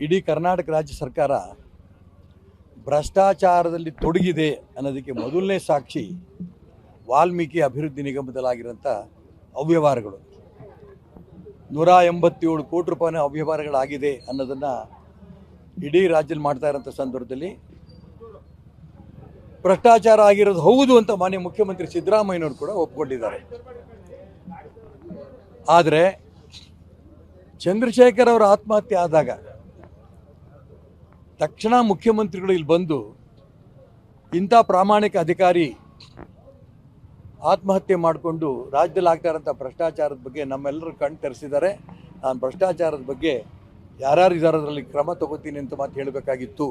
ಇಡೀ ಕರ್ನಾಟಕ ರಾಜ್ಯ ಸರ್ಕಾರ ಭ್ರಷ್ಟಾಚಾರದಲ್ಲಿ ತೊಡಗಿದೆ ಅನ್ನೋದಕ್ಕೆ ಮೊದಲನೇ ಸಾಕ್ಷಿ ವಾಲ್ಮೀಕಿ ಅಭಿವೃದ್ಧಿ ನಿಗಮದಲ್ಲಾಗಿರುವಂಥ ಅವ್ಯವಹಾರಗಳು. ನೂರ ಎಂಬತ್ತೇಳು ಕೋಟಿ ರೂಪಾಯಿನ ಅವ್ಯವಹಾರಗಳಾಗಿದೆ ಅನ್ನೋದನ್ನು ಇಡೀ ರಾಜ್ಯದಲ್ಲಿ ಮಾಡ್ತಾ ಇರೋಂಥ ಸಂದರ್ಭದಲ್ಲಿ ಭ್ರಷ್ಟಾಚಾರ ಆಗಿರೋದು ಹೌದು ಅಂತ ಮಾನ್ಯ ಮುಖ್ಯಮಂತ್ರಿ ಸಿದ್ದರಾಮಯ್ಯನವರು ಕೂಡ ಒಪ್ಪಿಕೊಂಡಿದ್ದಾರೆ ಆದರೆ ಚಂದ್ರಶೇಖರ್ ಅವರ ಆತ್ಮಹತ್ಯೆ ಆದಾಗ ತಕ್ಷಣ ಮುಖ್ಯಮಂತ್ರಿಗಳು ಇಲ್ಲಿ ಬಂದು ಇಂಥ ಪ್ರಾಮಾಣಿಕ ಅಧಿಕಾರಿ ಆತ್ಮಹತ್ಯೆ ಮಾಡಿಕೊಂಡು ರಾಜ್ಯದಲ್ಲಿ ಆಗ್ತಾ ಇರೋಂಥ ಭ್ರಷ್ಟಾಚಾರದ ಬಗ್ಗೆ ನಮ್ಮೆಲ್ಲರೂ ಕಣ್ ತೆರೆಸಿದ್ದಾರೆ. ನಾನು ಭ್ರಷ್ಟಾಚಾರದ ಬಗ್ಗೆ ಯಾರ್ಯಾರು ಇದ್ದಾರೆ ಅದರಲ್ಲಿ ಕ್ರಮ ತಗೋತೀನಿ ಅಂತ ಮಾತು ಹೇಳಬೇಕಾಗಿತ್ತು.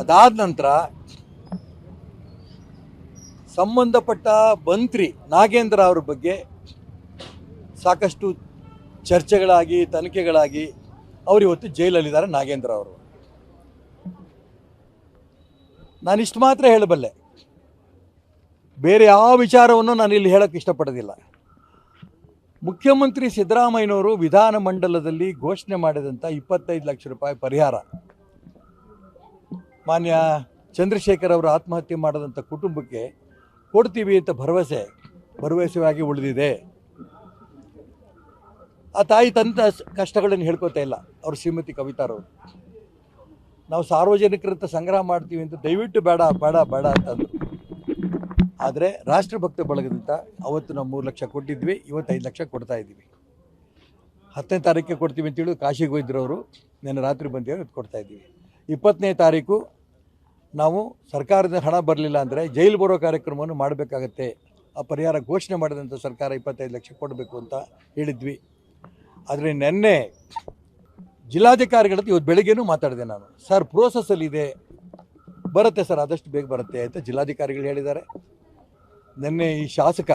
ಅದಾದ ನಂತರ ಸಂಬಂಧಪಟ್ಟ ಮಂತ್ರಿ ನಾಗೇಂದ್ರ ಅವ್ರ ಬಗ್ಗೆ ಸಾಕಷ್ಟು ಚರ್ಚೆಗಳಾಗಿ, ತನಿಖೆಗಳಾಗಿ ಅವರು ಇವತ್ತು ಜೈಲಲ್ಲಿದ್ದಾರೆ ನಾಗೇಂದ್ರ ಅವರು. ನಾನು ಇಷ್ಟು ಮಾತ್ರ ಹೇಳಬಲ್ಲೆ. ಬೇರೆ ಯಾವ ವಿಚಾರವನ್ನು ನಾನು ಇಲ್ಲಿ ಹೇಳೋಕ್ಕೆ ಇಷ್ಟಪಡೋದಿಲ್ಲ. ಮುಖ್ಯಮಂತ್ರಿ ಸಿದ್ದರಾಮಯ್ಯನವರು ವಿಧಾನಮಂಡಲದಲ್ಲಿ ಘೋಷಣೆ ಮಾಡಿದಂಥ ಇಪ್ಪತ್ತೈದು ಲಕ್ಷ ರೂಪಾಯಿ ಪರಿಹಾರ. ಮಾನ್ಯ ಚಂದ್ರಶೇಖರ್ ಅವರು ಆತ್ಮಹತ್ಯೆ ಮಾಡಿದಂಥ ಕುಟುಂಬಕ್ಕೆ ಕೊಡ್ತೀವಿ ಅಂತ ಭರವಸೆ ಭರವಸೆಯಾಗಿ ಉಳಿದಿದೆ. ಆ ತಾಯಿ ತಂದ ಕಷ್ಟಗಳನ್ನು ಹೇಳ್ಕೊತಾ ಇಲ್ಲ, ಅವರು ಶ್ರೀಮತಿ ಕವಿತಾರವರು. ನಾವು ಸಾರ್ವಜನಿಕರಂತ ಸಂಗ್ರಹ ಮಾಡ್ತೀವಿ ಅಂತ ದಯವಿಟ್ಟು ಬೇಡ ಬೇಡ ಬೇಡ ಅಂತಂದ್ರು. ಆದರೆ ರಾಷ್ಟ್ರಭಕ್ತ ಬಳಗದಂತ ಅವತ್ತು ನಾವು ಮೂರು ಲಕ್ಷ ಕೊಟ್ಟಿದ್ವಿ, ಇವತ್ತು ಐದು ಲಕ್ಷ ಕೊಡ್ತಾ ಇದ್ದೀವಿ. ಹತ್ತನೇ ತಾರೀಕಿಗೆ ಕೊಡ್ತೀವಿ ಅಂತೇಳಿ ಕಾಶಿಗೆ ಹೋಗಿದ್ರು ಅವರು, ನಿನ್ನೆ ರಾತ್ರಿ ಬಂದಿರೋ ಕೊಡ್ತಾ ಇದ್ದೀವಿ. ಇಪ್ಪತ್ತನೇ ತಾರೀಕು ನಾವು ಸರ್ಕಾರದ ಹಣ ಬರಲಿಲ್ಲ ಅಂದರೆ ಜೈಲು ಬರೋ ಕಾರ್ಯಕ್ರಮವನ್ನು ಮಾಡಬೇಕಾಗತ್ತೆ. ಆ ಪರಿಹಾರ ಘೋಷಣೆ ಮಾಡಿದಂಥ ಸರ್ಕಾರ ಇಪ್ಪತ್ತೈದು ಲಕ್ಷ ಕೊಡಬೇಕು ಅಂತ ಹೇಳಿದ್ವಿ. ಆದರೆ ನಿನ್ನೆ ಜಿಲ್ಲಾಧಿಕಾರಿಗಳ ಇವತ್ತು ಬೆಳಗ್ಗೆನೂ ಮಾತಾಡಿದೆ ನಾನು. ಸರ್ ಪ್ರೋಸೆಸ್ಸಲ್ಲಿದೆ ಬರುತ್ತೆ ಸರ್ ಆದಷ್ಟು ಬೇಗ ಬರುತ್ತೆ ಅಂತ ಜಿಲ್ಲಾಧಿಕಾರಿಗಳು ಹೇಳಿದ್ದಾರೆ. ನಿನ್ನೆ ಈ ಶಾಸಕ,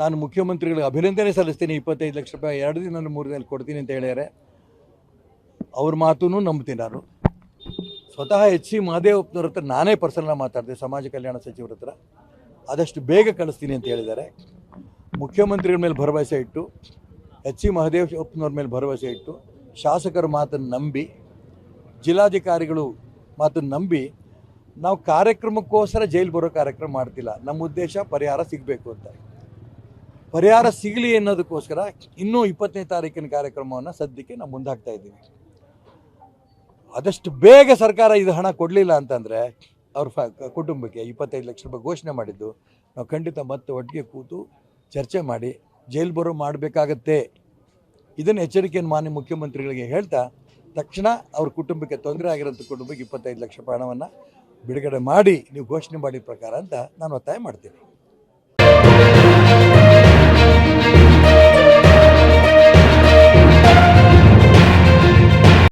ನಾನು ಮುಖ್ಯಮಂತ್ರಿಗಳಿಗೆ ಅಭಿನಂದನೆ ಸಲ್ಲಿಸ್ತೀನಿ, ಇಪ್ಪತ್ತೈದು ಲಕ್ಷ ರೂಪಾಯಿ ಎರಡು ದಿನ ಮೂರು ದಿನ ಕೊಡ್ತೀನಿ ಅಂತ ಹೇಳ್ಯಾರೆ. ಅವ್ರ ಮಾತೂ ನಂಬ್ತೀನಿ ನಾನು. ಸ್ವತಃ ಎಚ್ ಸಿ ಮಹದೇವಪ್ಪನವ್ರ ಹತ್ರ ನಾನೇ ಪರ್ಸನಲ್ ಮಾತಾಡಿದೆ, ಸಮಾಜ ಕಲ್ಯಾಣ ಸಚಿವರ ಹತ್ರ. ಆದಷ್ಟು ಬೇಗ ಕಳಿಸ್ತೀನಿ ಅಂತ ಹೇಳಿದ್ದಾರೆ. ಮುಖ್ಯಮಂತ್ರಿಗಳ ಮೇಲೆ ಭರವಸೆ ಇಟ್ಟು ಎಚ್ ಸಿ ಮಹದೇವಪ್ಪನವ್ರ ಮೇಲೆ ಭರವಸೆ ಇಟ್ಟು ಶಾಸಕರ ಮಾತನ್ನು ನಂಬಿ, ಜಿಲ್ಲಾಧಿಕಾರಿಗಳು ಮಾತನ್ನು ನಂಬಿ, ನಾವು ಕಾರ್ಯಕ್ರಮಕ್ಕೋಸ್ಕರ ಜೈಲು ಬರೋ ಕಾರ್ಯಕ್ರಮ ಮಾಡ್ತಿಲ್ಲ. ನಮ್ಮ ಉದ್ದೇಶ ಪರಿಹಾರ ಸಿಗಬೇಕು ಅಂತ. ಪರಿಹಾರ ಸಿಗಲಿ ಅನ್ನೋದಕ್ಕೋಸ್ಕರ ಇನ್ನೂ ಇಪ್ಪತ್ತನೇ ತಾರೀಕಿನ ಕಾರ್ಯಕ್ರಮವನ್ನು ಸದ್ಯಕ್ಕೆ ನಾವು ಮುಂದಾಗ್ತಾ ಇದ್ದೀವಿ. ಆದಷ್ಟು ಬೇಗ ಸರ್ಕಾರ ಇದು ಹಣ ಕೊಡಲಿಲ್ಲ ಅಂತಂದರೆ ಅವ್ರ ಕುಟುಂಬಕ್ಕೆ ಇಪ್ಪತ್ತೈದು ಲಕ್ಷ ರೂಪಾಯಿ ಘೋಷಣೆ ಮಾಡಿದ್ದು, ನಾವು ಖಂಡಿತ ಮತ್ತೆ ಒಟ್ಟಿಗೆ ಕೂತು ಚರ್ಚೆ ಮಾಡಿ ಜೈಲು ಬರೋ ಮಾಡಬೇಕಾಗತ್ತೆ. ಇದನ್ನು ಎಚ್ಚರಿಕೆಯನ್ನು ಮಾನ್ಯ ಮುಖ್ಯಮಂತ್ರಿಗಳಿಗೆ ಹೇಳ್ತಾ, ತಕ್ಷಣ ಅವ್ರ ಕುಟುಂಬಕ್ಕೆ ತೊಂದರೆ ಆಗಿರೋಂಥ ಕುಟುಂಬಕ್ಕೆ ಇಪ್ಪತ್ತೈದು ಲಕ್ಷ ಹಣವನ್ನು ಬಿಡುಗಡೆ ಮಾಡಿ, ನೀವು ಘೋಷಣೆ ಮಾಡಿದ ಪ್ರಕಾರ ಅಂತ ನಾನು ಒತ್ತಾಯ ಮಾಡ್ತೀನಿ.